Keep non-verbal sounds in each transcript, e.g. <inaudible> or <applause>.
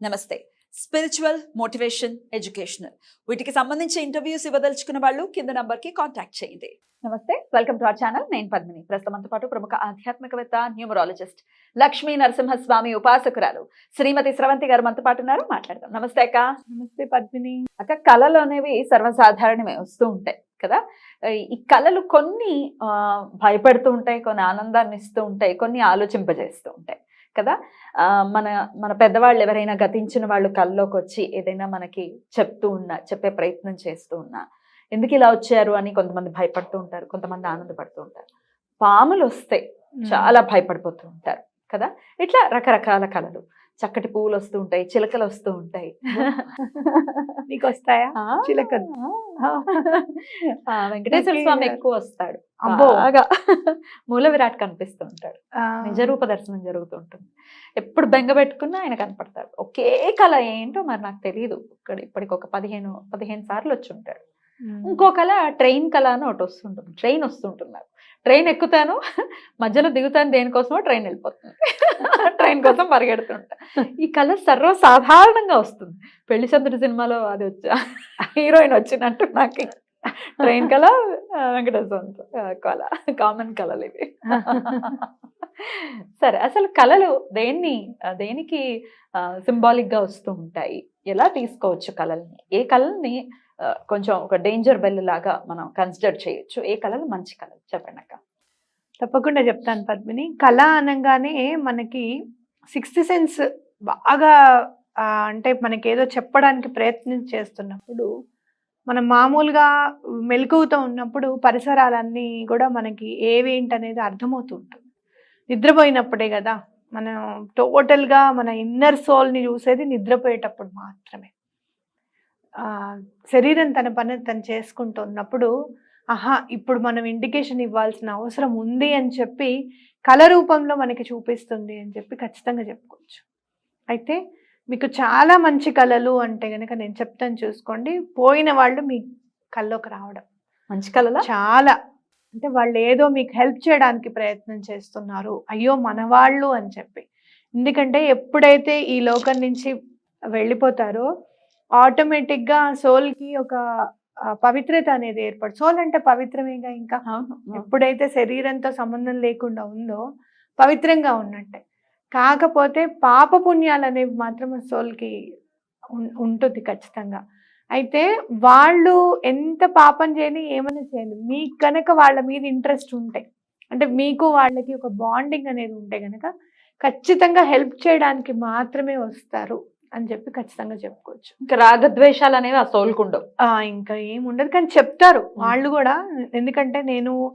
నమస్తే. Spiritual motivation educational వీటికి సంబంధించి ఇంటర్వ్యూస్ ఇవ్వదలుచుకున్న వాళ్ళు కింద నంబర్కి కాంటాక్ట్ చేయండి. నమస్తే. వెల్కమ్ టు అవర్ ఛానల్ నేను పద్మిని. ప్రస్తుతంతో పాటు ప్రముఖ ఆధ్యాత్మికవేత్త న్యూమరాలజిస్ట్ లక్ష్మీ నరసింహస్వామి ఉపాసకురాలు శ్రీమతి స్రవంతి గారు మనతో పాటు ఉన్నారు. మాట్లాడదాం. నమస్తే అక్క. నమస్తే పద్మిని. అక్క కళలు అనేవి సర్వసాధారణమే వస్తూ ఉంటాయి కదా? ఈ కళలు కొన్ని భయపెడుతూ ఉంటాయి కొన్ని ఆనందాన్ని ఇస్తూ ఉంటాయి కొన్ని ఆలోచింపజేస్తూ ఉంటాయి. కదా? మన మన పెద్దవాళ్ళు ఎవరైనా గతించిన వాళ్ళు కళ్ళలోకి వచ్చి ఏదైనా మనకి చెప్తూ ఉన్నా చెప్పే ప్రయత్నం చేస్తూ ఉన్నా ఎందుకు ఇలా వచ్చారు అని కొంతమంది భయపడుతూ ఉంటారు కొంతమంది ఆనందపడుతూ ఉంటారు. పాములు వస్తే చాలా భయపడిపోతూ ఉంటారు కదా? ఇట్లా రకరకాల కళలు. చక్కటి పువ్వులు వస్తూ ఉంటాయి <laughs> చిలకలు వస్తూ ఉంటాయి. నీకు వస్తాయా చిలకలు. వెంకటేశ్వర స్వామి ఎక్కువ వస్తాడు అబ్బో. బాగా మూల విరాట్ కనిపిస్తూ ఉంటాడు. నిజరూప దర్శనం జరుగుతూ ఉంటుంది ఎప్పుడు బెంగ పెట్టుకున్నా ఆయన కనపడతాడు. ఒకే కళ ఏంటో మరి నాకు తెలియదు ఇక్కడ ఇప్పటికి ఒక పదిహేను పదిహేను సార్లు వచ్చి ఉంటాడు. ఇంకో కళ ట్రైన్ కళ అని ఒకటి వస్తుంటుంది ట్రైన్ వస్తుంటుంది నాకు. ట్రైన్ ఎక్కుతాను. మధ్యలో దిగుతాను దేనికోసమో ట్రైన్ వెళ్ళిపోతుంది. ట్రైన్ కోసం పరిగెడుతుంటా. ఈ కళ సర్వసాధారణంగా వస్తుంది. పెళ్ళి చంద్రుడి సినిమాలో అది వచ్చా హీరోయిన్ వచ్చినట్టు నాకు ట్రైన్ కళ వెంకటేశ్వర కళ కామన్ కళలు ఇవి. సరే అసలు కళలు దేన్ని దేనికి సింబాలిక్గా వస్తూ ఉంటాయి? ఎలా తీసుకోవచ్చు కళల్ని? ఏ కళల్ని కొంచెం ఒక డేంజర్ బెల్ లాగా మనం కన్సిడర్ చేయొచ్చు. ఏ కళలు మంచి కళలు? చెప్పండి అక్క. తప్పకుండా చెప్తాను పద్మిని. కళ అనగానే మనకి సిక్స్త్ సెన్స్ బాగా అంటే మనకి ఏదో చెప్పడానికి ప్రయత్నం చేస్తున్నప్పుడు మనం మామూలుగా మెలకువతో ఉన్నప్పుడు పరిసరాలన్నీ కూడా మనకి ఏవేంటి అనేది అర్థమవుతూ ఉంటుంది నిద్రపోయినప్పుడే కదా మనం టోటల్గా మన ఇన్నర్ సోల్ని చూసేది నిద్రపోయేటప్పుడు మాత్రమే. శరీరం తన పని తను చేసుకుంటున్నప్పుడు ఆహా ఇప్పుడు మనం ఇండికేషన్ ఇవ్వాల్సిన అవసరం ఉంది అని చెప్పి కళ రూపంలో మనకి చూపిస్తుంది అని చెప్పి ఖచ్చితంగా చెప్పుకోవచ్చు. అయితే మీకు చాలా మంచి కళలు అంటే కనుక నేను చెప్తాను చూసుకోండి. పోయిన వాళ్ళు మీ కల్లోకి రావడం. మంచి కళలా? చాలా. అంటే వాళ్ళు ఏదో మీకు హెల్ప్ చేయడానికి ప్రయత్నం చేస్తున్నారు. అయ్యో మన వాళ్ళు అని చెప్పి. ఎందుకంటే ఎప్పుడైతే ఈ లోకం నుంచి వెళ్ళిపోతారో ఆటోమేటిక్గా సోల్కి ఒక ఆ, పవిత్రత అనేది ఏర్పడు సోల్ అంటే పవిత్రమేగా ఇంకా? ఎప్పుడైతే శరీరంతో సంబంధం లేకుండా ఉందో పవిత్రంగా ఉన్నట్టే. కాకపోతే పాప పుణ్యాలు అనేవి మాత్రం సోల్కి ఉంటుంది ఖచ్చితంగా. అయితే వాళ్ళు ఎంత పాపం చేయని ఏమైనా చేయండి మీకు కనుక వాళ్ళ మీద ఇంట్రెస్ట్ ఉంటే అంటే మీకు వాళ్ళకి ఒక బాండింగ్ అనేది ఉంటే కనుక ఖచ్చితంగా హెల్ప్ చేయడానికి మాత్రమే వస్తారు. అని చెప్పి ఖచ్చితంగా చెప్పుకోవచ్చు. ఇంకా రాగద్వేషాలు అనేవి ఆ సోల్కుండవు ఆ, ఇంకా ఏం ఉండదు. కానీ చెప్తారు. వాళ్ళు కూడా ఎందుకంటే నేను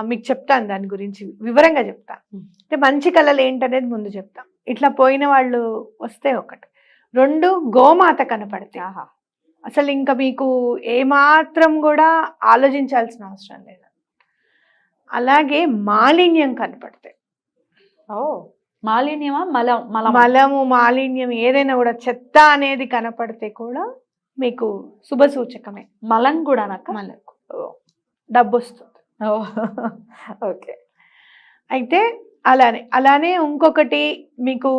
మీకు చెప్తాను దాని గురించి వివరంగా చెప్తాను. అంటే మంచి కళలు ఏంటనేది ముందు చెప్తాం. ఇట్లా పోయిన వాళ్ళు వస్తే ఒకటి. రెండు గోమాత కనపడితే. ఆహా. అసలు ఇంకా మీకు ఏమాత్రం కూడా ఆలోచించాల్సిన అవసరం లేదు. అలాగే మాలిన్యం కనపడితే. ఓ. మాలిన్యమా? మలం మలం మలము మాలిన్యం ఏదైనా కూడా చెత్త అనేది కనపడితే కూడా మీకు శుభ సూచకమే. మలం కూడా నక్క మలకు డబ్బు వస్తుంది <laughs> ఓకే. అయితే అలానే అలానే ఇంకొకటి మీకు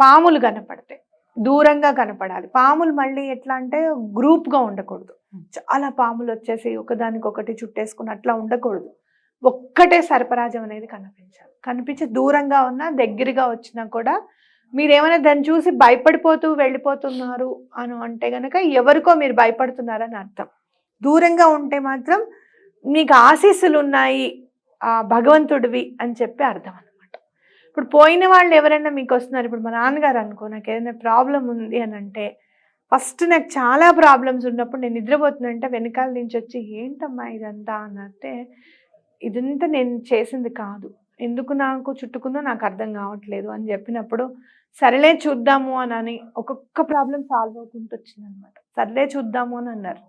పాములు కనపడతాయి దూరంగా కనపడాలి. పాములు మళ్ళీ ఎట్లా అంటే group గా ఉండకూడదు. చాలా పాములు వచ్చేసి ఒకదానికొకటి చుట్టేసుకుని అట్లా ఉండకూడదు. ఒక్కటే సర్పరాజం అనేది కనిపించాలి. కనిపించి దూరంగా ఉన్నా దగ్గరగా వచ్చినా కూడా మీరేమైనా దాన్ని చూసి భయపడిపోతూ వెళ్ళిపోతున్నారు అని అంటే కనుక ఎవరికో మీరు భయపడుతున్నారని అర్థం. దూరంగా ఉంటే మాత్రం మీకు ఆశీస్సులు ఉన్నాయి ఆ భగవంతుడివి అని చెప్పి అర్థం అనమాట ఇప్పుడు పోయిన వాళ్ళు ఎవరైనా మీకు వస్తున్నారు ఇప్పుడు మా నాన్నగారు అనుకో నాకు ఏదైనా ప్రాబ్లం ఉంది అని అంటే ఫస్ట్ నాకు చాలా ప్రాబ్లమ్స్ ఉన్నప్పుడు నేను నిద్రపోతున్నంటే వెనకాల నుంచి వచ్చి ఏంటమ్మా ఇదంతా? అని అంటే ఇదంతా నేను చేసింది కాదు. ఎందుకు నాకు చుట్టుకుందో నాకు అర్థం కావట్లేదు అని చెప్పినప్పుడు సరేలే చూద్దాము అని అని ఒక్కొక్క ప్రాబ్లం సాల్వ్ అవుతుంటూ వచ్చింది అనమాట సర్లే చూద్దాము అని అన్నారు.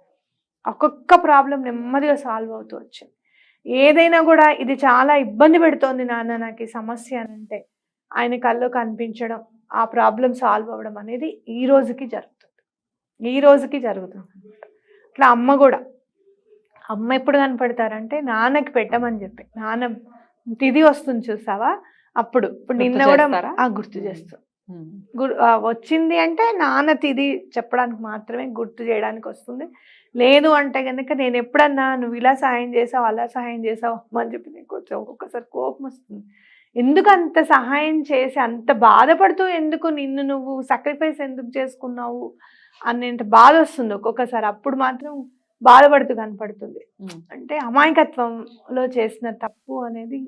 ఒక్కొక్క ప్రాబ్లం నెమ్మదిగా సాల్వ్ అవుతూ వచ్చింది. ఏదైనా కూడా ఇది చాలా ఇబ్బంది పెడుతోంది నాన్న నాకు ఈ సమస్య అని అంటే ఆయన కల్లో కనిపించడం ఆ ప్రాబ్లం సాల్వ్ అవ్వడం అనేది ఈ రోజుకి జరుగుతుంది. ఈ రోజుకి జరుగుతుంది అన్నమాట. అట్లా అమ్మ కూడా అమ్మ ఎప్పుడు కనపడతారంటే నాన్నకి పెట్టమని చెప్పి. నాన్న తిది వస్తుంది చూసావా? అప్పుడు. ఇప్పుడు నిన్న కూడా గుర్తు ఆ, వచ్చింది అంటే నాన్న తిది చెప్పడానికి మాత్రమే గుర్తు చేయడానికి వస్తుంది. లేదు అంటే కనుక నేను ఎప్పుడన్నా నువ్వు ఇలా సహాయం చేసావు అలా సహాయం చేసావు అని చెప్పి నీకు కొంచెం ఒక్కొక్కసారి కోపం వస్తుంది. ఎందుకు అంత సహాయం చేసి అంత బాధపడుతూ ఎందుకు నిన్ను నువ్వు సాక్రిఫైస్ ఎందుకు చేసుకున్నావు అనేంత బాధ వస్తుంది ఒక్కొక్కసారి. అప్పుడు మాత్రం బాధపడుతూ కనపడుతుంది. అంటే అమాయకత్వంలో చేసిన తప్పు అనేది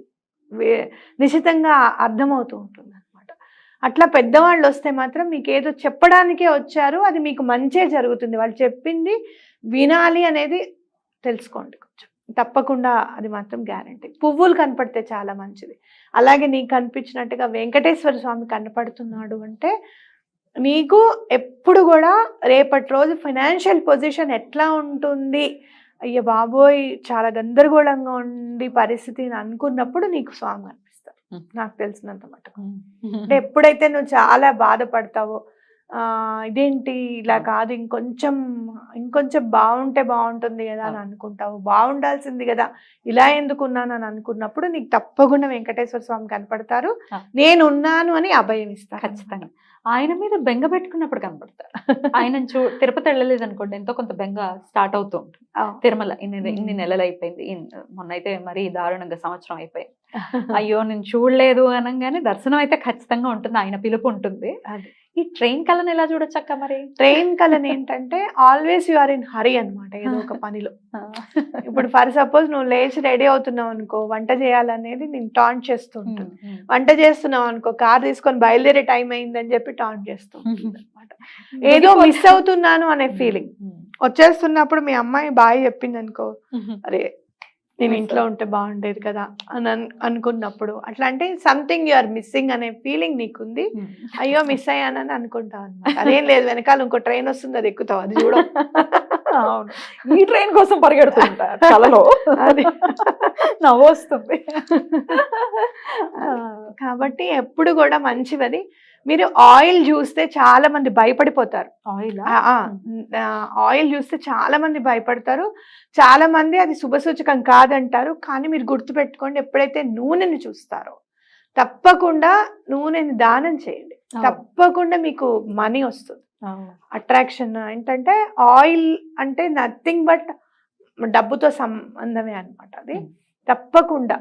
వే నిశ్చితంగా అర్థమవుతూ ఉంటుంది అనమాట అట్లా పెద్దవాళ్ళు వస్తే మాత్రం మీకు ఏదో చెప్పడానికే వచ్చారు అది మీకు మంచే జరుగుతుంది. వాళ్ళు చెప్పింది వినాలి అనేది తెలుసుకోండి కొంచెం. తప్పకుండా అది మాత్రం గ్యారంటీ పువ్వులు కనపడితే చాలా మంచిది. అలాగే నీకు కనిపించినట్టుగా వెంకటేశ్వర స్వామి కనపడుతున్నాడు అంటే నీకు ఎప్పుడు కూడా రేపటి రోజు ఫైనాన్షియల్ పొజిషన్ ఎట్లా ఉంటుంది? అయ్య బాబోయ్ చాలా గందరగోళంగా ఉండి పరిస్థితి అని అనుకున్నప్పుడు నీకు స్వామి కనిపిస్తారు. నాకు తెలిసినంత మటుకు. అంటే ఎప్పుడైతే నువ్వు చాలా బాధపడతావో ఆ ఇదేంటి ఇలా కాదు ఇంకొంచెం ఇంకొంచెం బాగుంటే బాగుంటుంది కదా అని అనుకుంటావు. బాగుండాల్సింది కదా. ఇలా ఎందుకున్నాను అని అనుకున్నప్పుడు నీకు తప్పకుండా వెంకటేశ్వర స్వామి కనపడతారు. ఆ. నేను ఉన్నాను అని అభయం ఇస్తాను ఖచ్చితంగా. ఆయన మీద బెంగ పెట్టుకున్నప్పుడు కనపడతారు. ఆయన చూ తిరుపతి వెళ్ళలేదు అనుకోండి ఎంతో కొంత బెంగ స్టార్ట్ అవుతూ ఉంటుంది. తిరుమల ఇన్ని ఇన్ని. నెలలు అయిపోయింది. మొన్న అయితే మరీ దారుణంగా సంవత్సరం అయిపోయింది. <laughs> అయ్యో నేను చూడలేదు అనగానే దర్శనం అయితే ఖచ్చితంగా ఉంటుంది. ఆయన పిలుపు ఉంటుంది. అది. ఈ ట్రైన్ కళను ఎలా చూడొచ్చక్క మరి? ట్రైన్ కలన్ ఏంటంటే always you are in hurry అన్నమాట ఏదో ఒక పనిలో. ఇప్పుడు ఫర్ సపోజ్ నువ్వు లేచి రెడీ అవుతున్నావు అనుకో వంట చేయాలనేది నేను టాంట్ చేస్తూ ఉంటుంది వంట చేస్తున్నావు అనుకో కార్ తీసుకొని బయలుదేరే టైం అయిందని చెప్పి టాంట్ చేస్తూ <laughs> ఉంటుంది అనమాట ఏదో మిస్ అవుతున్నాను అనే ఫీలింగ్. వచ్చేస్తున్నప్పుడు మీ అమ్మాయి బాగా చెప్పింది అనుకో అరే నేను ఇంట్లో ఉంటే బాగుండేది కదా అని అన్- అనుకున్నప్పుడు. అట్లా అంటే సంథింగ్ యు ఆర్ మిస్సింగ్ అనే ఫీలింగ్ నీకుంది. అయ్యో మిస్ అయ్యానని అనుకుంటావు అనమాట అదేం లేదు వెనకాల ఇంకో ట్రైన్ వస్తుంది అది ఎక్కుతావు అది చూడ. అవును. ఈ ట్రైన్ కోసం పరిగెడుతుంటా కలలో అది. నవ్వు వస్తుంది కాబట్టి ఎప్పుడు కూడా మంచివది. మీరు ఆయిల్ చూస్తే చాలా మంది భయపడిపోతారు. ఆయిల్ ఆయిల్ చూస్తే చాలా మంది భయపడతారు. చాలా మంది అది శుభసూచకం కాదంటారు. కానీ మీరు గుర్తుపెట్టుకోండి ఎప్పుడైతే నూనెని చూస్తారో తప్పకుండా నూనెని దానం చేయండి. తప్పకుండా మీకు మనీ వస్తుంది. అట్రాక్షన్ ఏంటంటే ఆయిల్ అంటే నథింగ్ బట్ డబ్బుతో సంబంధమే అన్నమాట అది. తప్పకుండా.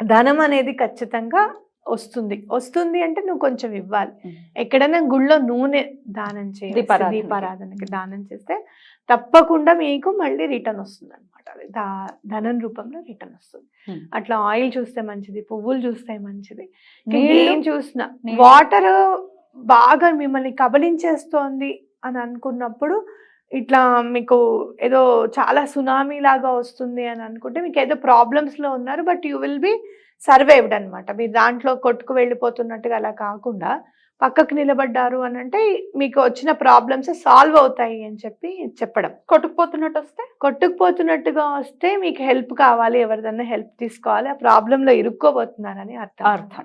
ధనం అనేది ఖచ్చితంగా వస్తుంది వస్తుంది అంటే నువ్వు కొంచెం ఇవ్వాలి ఎక్కడైనా గుళ్ళో నూనె దానం చేయాలి దీపారాధనకి. దానం చేస్తే తప్పకుండా మీకు మళ్ళీ రిటర్న్ వస్తుంది అనమాట అది దా ధనం రూపంలో రిటర్న్ వస్తుంది. అట్లా ఆయిల్ చూస్తే మంచిది పువ్వులు చూస్తే మంచిది? ఏం చూసినా? వాటర్ బాగా మిమ్మల్ని కబలించేస్తోంది అని అనుకున్నప్పుడు ఇట్లా మీకు ఏదో చాలా సునామీ లాగా వస్తుంది అని అనుకుంటే మీకు ఏదో ప్రాబ్లమ్స్లో ఉన్నారు but you will be survived అన్నమాట. మీరు దాంట్లో కొట్టుకు వెళ్ళిపోతున్నట్టుగా అలా కాకుండా పక్కకు నిలబడ్డారు అని అంటే మీకు వచ్చిన ప్రాబ్లమ్స్ సాల్వ్ అవుతాయి అని చెప్పి చెప్పడం. కొట్టుకుపోతున్నట్టు వస్తే? కొట్టుకుపోతున్నట్టుగా వస్తే మీకు హెల్ప్ కావాలి ఎవరిదన్నా హెల్ప్ తీసుకోవాలి ఆ problem లో ఇరుక్కోబోతున్నారని అర్థం అర్థం.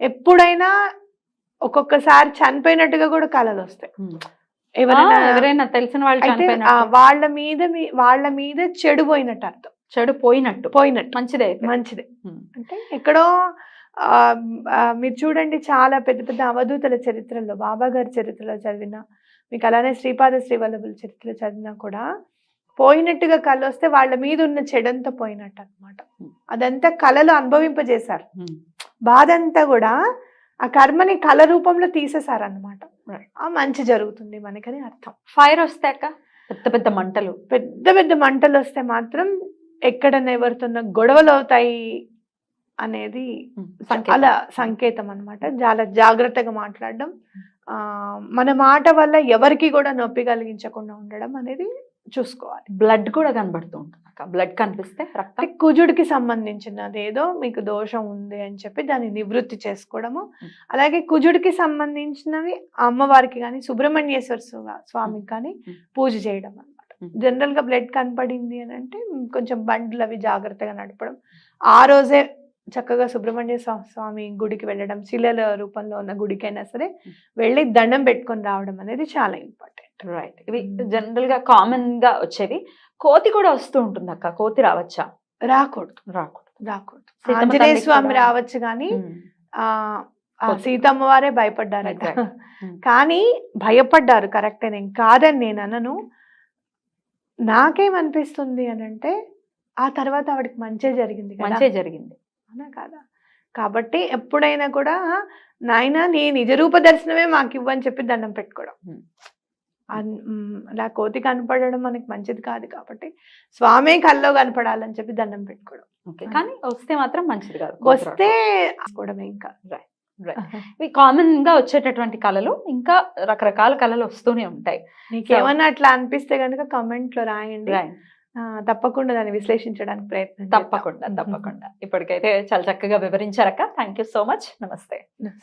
ఎప్పుడైనా ఒక్కొక్కసారి చనిపోయినట్టుగా కూడా కళలు వస్తాయి. ఎవరైనా ఎవరైనా తెలిసిన వాళ్ళు వాళ్ళ మీద మీ- వాళ్ళ మీద చెడు పోయినట్టు అర్థం. చెడు పోయినట్టు పోయినట్టు మంచిదే. మంచిది. అంటే ఎక్కడో మీరు చూడండి చాలా పెద్ద పెద్ద అవధూతల చరిత్రలో బాబా గారి చరిత్రలో చదివిన మీకు అలానే శ్రీపాద శ్రీవల్లభుల చరిత్రలో చదివినా కూడా పోయినట్టుగా కళ వస్తే వాళ్ళ మీద ఉన్న చెడంతా పోయినట్టు అన్నమాట Hmm. అదంతా కళలో అనుభవింపజేశారు. బాధ అంతా కూడా ఆ కర్మని కళ రూపంలో తీసేశారన్నమాట Right. ఆ మంచి జరుగుతుంది మనకని అర్థం ఫైర్ వస్తే అక్క పెద్ద పెద్ద మంటలు పెద్ద పెద్ద మంటలు వస్తే మాత్రం ఎక్కడన్నా ఎవరితోన్న గొడవలు అవుతాయి అనేది. చాలా సంకేతం. అన్నమాట చాలా జాగ్రత్తగా మాట్లాడడం మన మాట వల్ల ఎవరికి కూడా నొప్పి కలిగించకుండా ఉండడం అనేది చూసుకోవాలి బ్లడ్ కూడా కనబడుతూ ఉంటుంది బ్లడ్ కనిపిస్తే రక్తం కుజుడికి సంబంధించినది ఏదో మీకు దోషం ఉంది అని చెప్పి దాన్ని నివృత్తి చేసుకోవడము. అలాగే కుజుడికి సంబంధించినవి అమ్మవారికి కానీ సుబ్రహ్మణ్యేశ్వర స్వా- స్వామికి కానీ. పూజ చేయడం. జనరల్గా బ్లడ్ కనపడింది అని అంటే కొంచెం బండ్లు అవి జాగ్రత్తగా నడపడం. ఆ రోజే చక్కగా సుబ్రహ్మణ్య స్వా- స్వామి గుడికి వెళ్ళడం శిలల రూపంలో ఉన్న గుడికైనా సరే. వెళ్ళి దండం పెట్టుకొని రావడం అనేది చాలా ఇంపార్టెంట్. రైట్. ఇవి. జనరల్గా కామన్గా వచ్చేవి. కోతి కూడా వస్తూ ఉంటుంది అక్క కోతి రావచ్చా? రాకూడదు. రాకూడదు. రాకూడదు. ఆంజనేయ స్వామి రావచ్చు కానీ. ఆ సీతమ్మ వారే. Hmm. కానీ భయపడ్డారు కరెక్టే నేను కాదని నేను అనను. నాకేమనిపిస్తుంది అని అంటే ఆ తర్వాత ఆవిడకి మంచే జరిగింది మంచి జరిగింది. అవునా కాదా? కాబట్టి ఎప్పుడైనా కూడా నాయన నీ నిజ రూప దర్శనమే మాకు ఇవ్వని చెప్పి దండం పెట్టుకోవడం. అలా కోతి కనపడడం మనకి మంచిది కాదు కాబట్టి స్వామి కల్లో కనపడాలని చెప్పి దండం పెట్టుకోవడం. ఓకే. కానీ వస్తే మాత్రం మంచిది కాదు వస్తే ఆడుకోవడమే ఇంకా. <laughs> ఇవి కామన్గా వచ్చేటటువంటి కళలు ఇంకా రకరకాల కళలు వస్తూనే ఉంటాయి. నీకేమన్నా అట్లా అనిపిస్తే కనుక కమెంట్లో రాయండి తప్పకుండా దాన్ని విశ్లేషించడానికి ప్రయత్నం. తప్పకుండా <laughs> తప్పకుండా. ఇప్పటికైతే చాలా చక్కగా వివరించారక్క. థ్యాంక్ యూ సో మచ్ నమస్తే